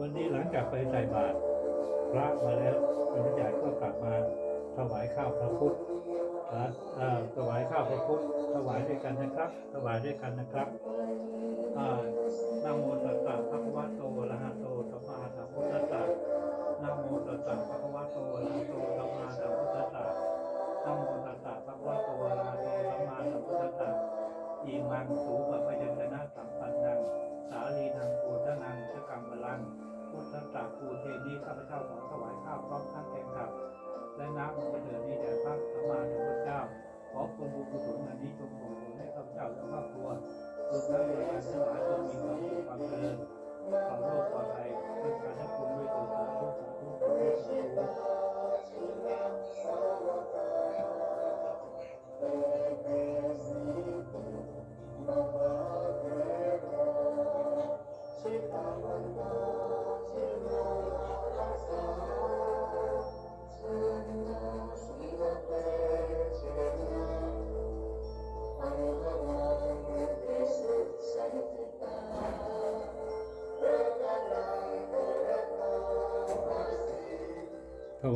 วันนี้หลังจากไปใส่บาตรพระมาแล้วพระใหญ่ก็กลับมาถวายข้าวพระพุทธนะถวายข้าวพระพุทธถวายด้วยกันนะครับ ถวายด้วยกันนะครับอ่านโมตัสสะภะคะวะโตอะระหะโตสัมมาสัมพุทธัสสะนะโมตัสสะภะคะวะโตอะระหะโตสัมมาสัมพุทธัสสะนะโมตัสสะภะคะวะโตอะระหะโตสัมมาสัมพุทธัสสะอิมังสูปะพยัญ ลังพุทธัสสะปูเทนี้ข้าพเจ้าขอถวายข้าวพร้อมทั้งแกงขับและน้ำมันเถิดนี้แด่พระสัมมาสัมพุทธเจ้าขอคุณบุญกุศลอันนี้จงส่งผลให้ข้าพเจ้าและครอบครัวรวมทั้งบริการทั้งหลายจงมี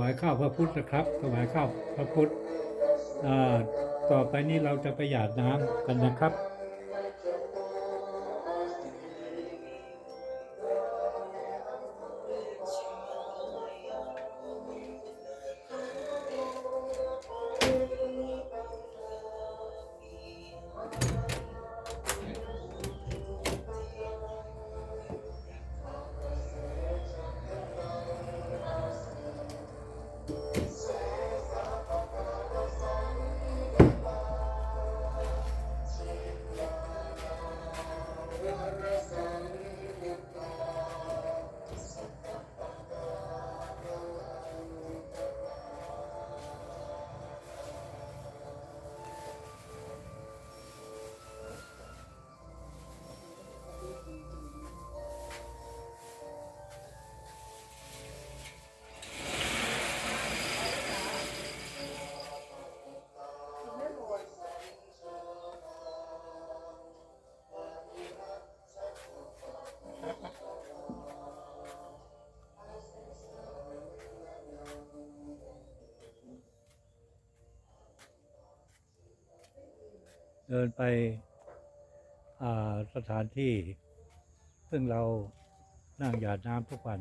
วายข้าวพระพุทธนะครับ ถวายข้าวพระพุทธอ่าต่อไปนี้เราจะประหยัดน้ำกันนะครับ เดินไปสถานที่ ซึ่งเรานั่งหยาดน้ำทุกวัน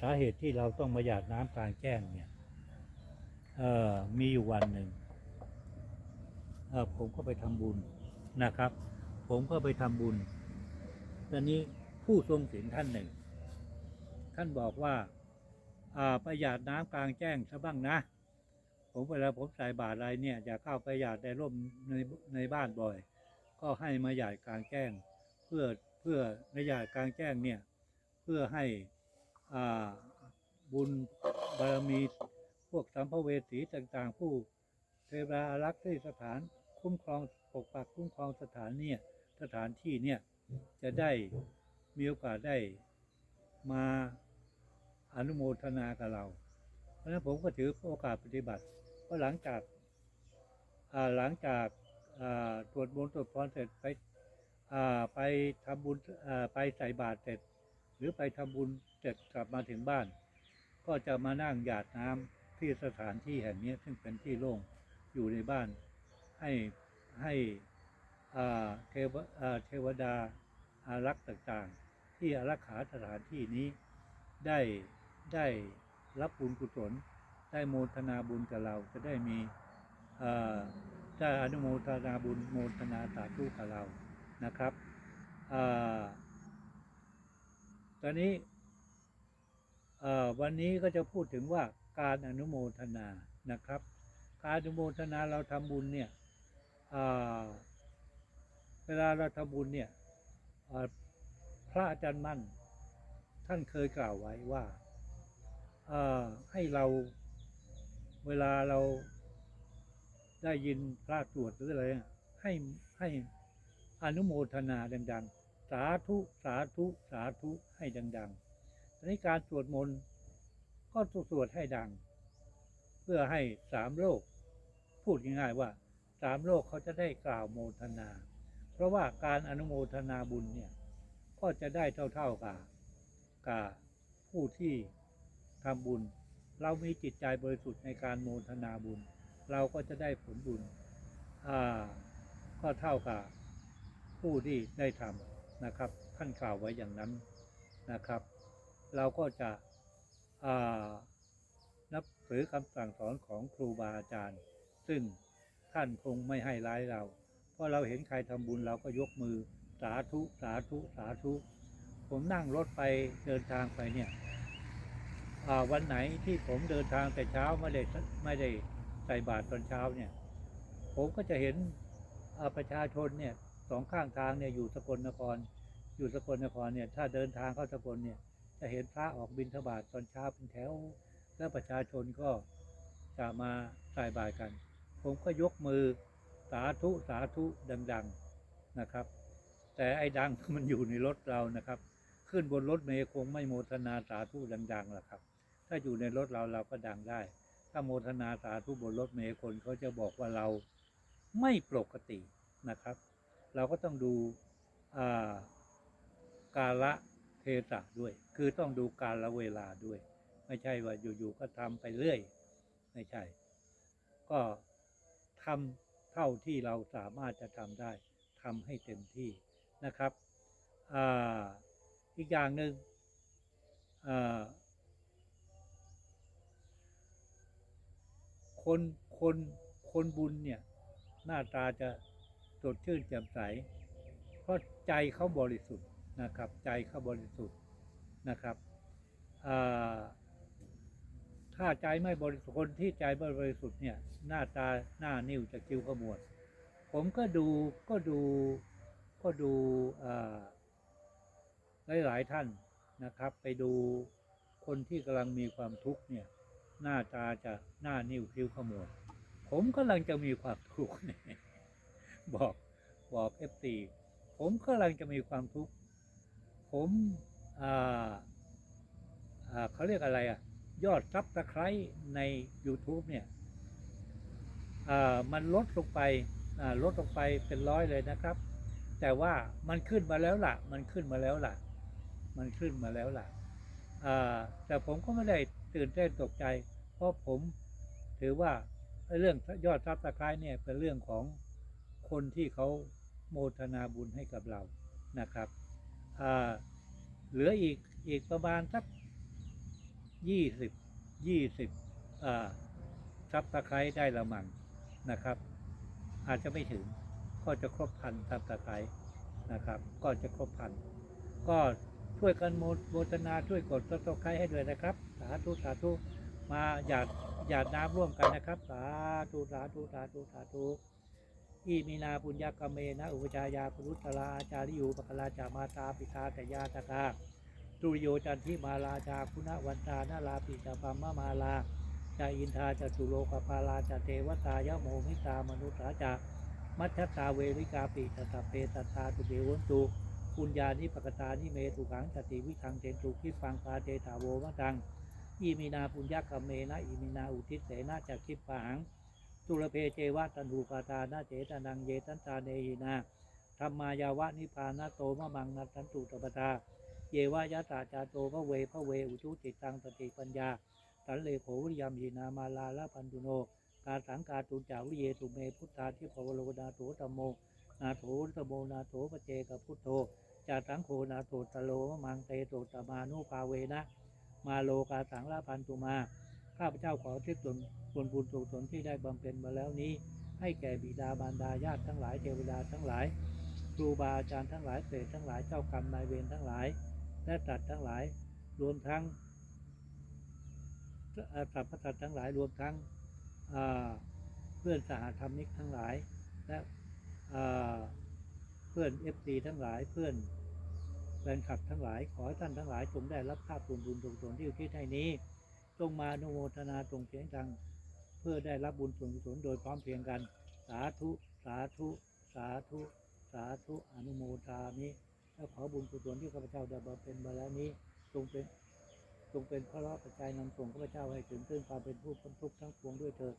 สาเหตุที่เราต้องมาหยาดน้ำกลางแจ้งเนี่ยมีอยู่วันหนึ่งผมก็ไปทำบุญนะครับ ผมก็ไปทำบุญตอนนี้ผู้ทรงศีลท่านหนึ่ง ท่านบอกว่าอ่าประหยัดน้ำกลางแจ้งซะบ้างนะ ผมเวลาผมใส่บาตรอะไรเนี่ยอยากเข้าไปหยากไดในร่มในในบ้านบ่อย ก็ให้มาหยาดกลางแจ้ง เพื่อเพื่อในหยาดกลางแจ้งเนี่ยเพื่อให้อ่าบุญบารมีพวกสัมภเวสีต่างๆ ผู้เทวาอารักษ์ที่สถานคุ้มครองปกปักคุ้มครองสถานเนี่ยสถานที่เนี่ยจะได้มีโอกาสได้มาอนุโมทนากับเรา เพราะฉะนั้นผมก็ถือโอกาสปฏิบัติ เพราะหลังจากหลังจากตรวจมนต์ตรวจพรเสร็จไปไปทำบุญไปใส่บาตรเสร็จ หรือไปทำบุญเสร็จกลับมาถึงบ้าน ก็จะมานั่งหยาดน้ำที่สถานที่แห่งนี้ซึ่งเป็นที่โล่งอยู่ในบ้าน ให้ให้เทวเทวดาอารักษ์ต่างๆ ที่อารักขาสถานที่นี้ได้ได้รับบุญกุศล ได้โมทนาบุญกับเราจะได้มีเอ่อได้อนุโมทนาบุญโมทนาสาธุกับเรานะครับอตอนนี้วันนี้ก็จะพูดถึงว่าการอนุโมทนานะครับ การอนุโมทนาเราทำบุญเนี่ยเวลาเราทำบุญเนี่ยพระอาจารย์มั่นท่านเคยกล่าวไว้ว่าให้เรา เวลาเราได้ยินพระสวดหรืออะไรให้ให้อนุโมทนาดัง ๆ สาธุสาธุสาธุให้ดังๆทีนี้การสวดมนต์ก็ต้องสวดให้ดัง เพื่อให้สามโลก พูดง่ายๆว่าสามโลกเขาจะได้กล่าวโมทนา เพราะว่าการอนุโมทนาบุญเนี่ยก็จะได้เท่าๆกับกับผู้ที่ทำบุญ เรามีจิตใจบริสุทธิ์ในการโมทนาบุญ เราก็จะได้ผลบุญอ่าก็เท่ากับผู้ที่ได้ทำนะครับท่านกล่าวไว้อย่างนั้นนะครับ เราก็จะอ่านับถือคำสั่งสอนของครูบาอาจารย์ ซึ่งท่านคงไม่ให้ร้ายเรา เพราะเราเห็นใครทำบุญเราก็ยกมือสาธุสาธุสาธุ ผมนั่งรถไปเดินทางไปเนี่ย วันไหนที่ผมเดินทางแต่เช้าไม่ได้ไม่ได้ใส่บาตรตอนเช้าเนี่ย ผมก็จะเห็นประชาชนเนี่ยสองข้างทางเนี่ยอยู่สกลนคร อยู่สกลนครเนี่ย ถ้าเดินทางเข้าสกลเนี่ย จะเห็นพระออกบิณฑบาตตอนเช้าเป็นแถว แล้วประชาชนก็จะมาใส่บาตรกัน ผมก็ยกมือสาธุสาธุดัง ๆนะครับ แต่ไอ้ดังมันอยู่ในรถเรานะครับ ขึ้นบนรถเมย์คงไม่โมทนาสาธุดังๆหรอกครับ ถ้าอยู่ในรถเราเราก็ดังได้ ถ้าโมทนาสาธุบนรถเมย์คนเขาจะบอกว่าเราไม่ปกตินะครับ เราก็ต้องดูกาละเทศะด้วย คือต้องดูกาละเวลาด้วย ไม่ใช่ว่าอยู่ๆก็ทำไปเรื่อย ไม่ใช่ ก็ทำเท่าที่เราสามารถจะทำได้ทำให้เต็มที่นะครับออีกอย่างหนึ่ง คนคนคนบุญเนี่ย หน้าตาจะสดชื่นแจ่มใส เพราะใจเขาบริสุทธิ์นะครับ ใจเขาบริสุทธิ์นะครับถ้าใจไม่บริสุทธิ์คนที่ใจไม่บริสุทธิ์เนี่ย หน้าตาหน้านิ้วจะคิ้วขมวด ผมก็ดูก็ดูก็ดูอ่ายหลายท่านนะครับ ไปดูคนที่กำลังมีความทุกข์เนี่ย หน้าตาจะหน้านิ้วคิ้วขมวดผมกำลังจะมีความทุกข์บอกบอกเอฟซีผมกำลังจะมีความทุกข์ผมอ่าอ่าเขาเรียกอะไรอะ ยอดซับสไครต์ใน YouTube เนี่ยอ่ามันลดลงไปอ่าลดลงไปเป็นร้อยเลยนะครับ แต่ว่ามันขึ้นมาแล้วล่ะ มันขึ้นมาแล้วล่ะ มันขึ้นมาแล้วล่ะ แต่ผมก็ไม่ได้ตื่นเต้นตกใจ เพราะผมถือว่าเรื่องยอดซับสไครต์เนี่ยเป็นเรื่องของคนที่เขาโมทนาบุญให้กับเรานะครับเหลืออีกอีกประมาณสักยี่สิบยี่สิบอ่าซับสไครต์ได้ละมังนะครับ อาจจะไม่ถึงก็จะครบพันซับสไครต์นะครับ ก็จะครบพันก็ ช่วยกันโมโมทนาช่วยกดซับสไครต์ให้ด้วยนะครับ สาธุสาธุมาหยาดหยาดน้ำร่วมกันนะครับ สาธุสาธุสาธุสาธุอีมีนาปุญญกรรมเมนะ อุปชายาปุรุตลาอาจาริยูปกลาจามาตาปิตาแต่ยาตกาตุริโยจันทิมาลาจาคุณวันตานาลาปิจาปัมมะมาลาจาอินทาจตุโลกปาลาจาเทวตายะโมมิตามนุสาจามัชตาเวริกาปิตตะเปตตาตุเบวันตุ ปุญญานิปกตานิเมตุขังจติวิทังเทนตุคิฟังปาเตถาโวมะตังอีมีนาปุญญากรรมเมนะอีมีนาอุทิศเสนาจากคิปปังตุลเพเจวะตันหูปาตานาเจตนังเยตันตาเนหินาธรรมายาวะนิพานาโตมะมังนัตันตุตปตา เยวายะตาจาโตพระเวพระเวอุชุจิตตังสติปัญญาสันเลโขวิยามีนามาลาละพันตุโนกาสังกาตุจาวิเยตุเมพุทธาทิปวโลนาโถตโม นาโถตโมนาโถปเจกพุทโธ จาตังโคนาโถตโลมังเตโตตมานุภาเวนะ มาโลกาสังละพันตุมา ข้าพเจ้าขอที่ส่วนส่วนบุญส่วนสนที่ได้บำเพ็ญมาแล้วนี้ ให้แก่บิดาบารดาญาติทั้งหลายเทวดาทั้งหลายครูบาอาจารย์ทั้งหลายเปรตทั้งหลายเจ้ากรรมนายเวรทั้งหลาย และสัตว์ทั้งหลาย รวมทั้งสัพพสัตว์ทั้งหลายรวมทั้งเพื่อนสหธรรมิกทั้งหลาย และเพื่อนเอฟซีทั้งหลายเพื่อน นคลับทั้งหลายขอให้ท่านทั้งหลายจงได้รับภาพบุญบุญส่วนกุศลที่อุทิศให้นี้จงมาอนุโมทนาตรงเสียงดัง เพื่อได้รับบุญส่วนกุศลโดยพร้อมเพียงกัน สาธุ สาธุ สาธุ สาธุอนุโมทามิและขอบุญกุศลที่ข้าพเจ้าได้บำเพ็ญมาแล้วนี้จงเป็นจงเป็นพระราปัจจัยนำส่งข้าพเจ้าให้ถึงซึ่งความเป็นผู้พ้นทุกข์ทั้งปวงด้วยเถิด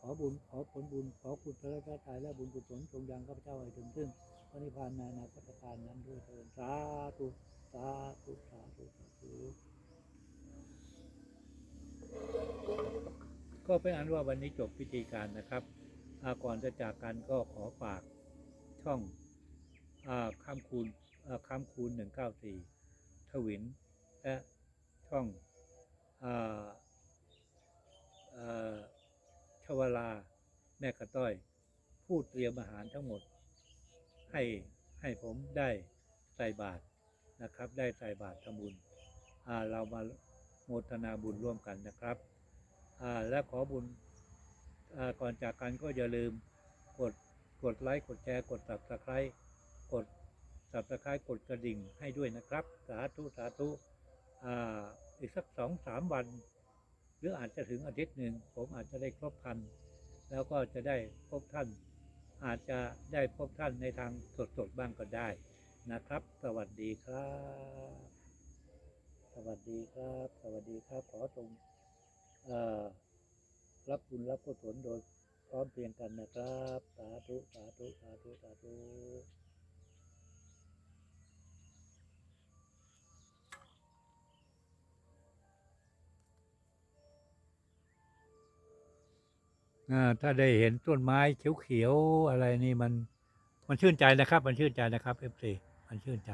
ขอบุญขอผลบุญขอคุณพระราชทายและบุญกุศลจงยังข้าพเจ้าให้ถึงซึ่ง นิพพานในนาคตการนั้นด้วยเถิดสาธุสาธุสาธุสาธุก็เป็นอันว่าวันนี้จบพิธีการนะครับอาก่อนจะจากกันก็ขอฝากช่องอคำคูณคำคูณหนึ่งเก้าสี่ทวินและช่องอชวลาแม่กระต้อย พูดเตรียมอาหารทั้งหมด ให้ให้ผมได้ใส่บาตรนะครับ ได้ใส่บาตรทำบุญเรามาโมทนาบุญร่วมกันนะครับ และขอบุญก่อนจากกันก็อย่าลืมกดกดไลค์กดแชร์กด subscribe กด subscribe กดกระดิ่งให้ด้วยนะครับ สาธุสาธุอีกสักสองสามวัน หรืออาจจะถึงอาทิตย์หนึ่งผมอาจจะได้ครบพัน แล้วก็จะได้พบท่าน อาจจะได้พบท่านในทางสดๆบ้างก็ได้นะครับ สวัสดีครับ สวัสดีครับ สวัสดีครับ ขอตรงรับบุญรับกุศลโดยพร้อมเพรียงกันนะครับ สาธุ สาธุ สาธุ สาธุ ถ้าได้เห็นต้นไม้เขียวๆอะไรนี่มัน มันชื่นใจนะครับ มันชื่นใจนะครับเอฟซีมันชื่นใจ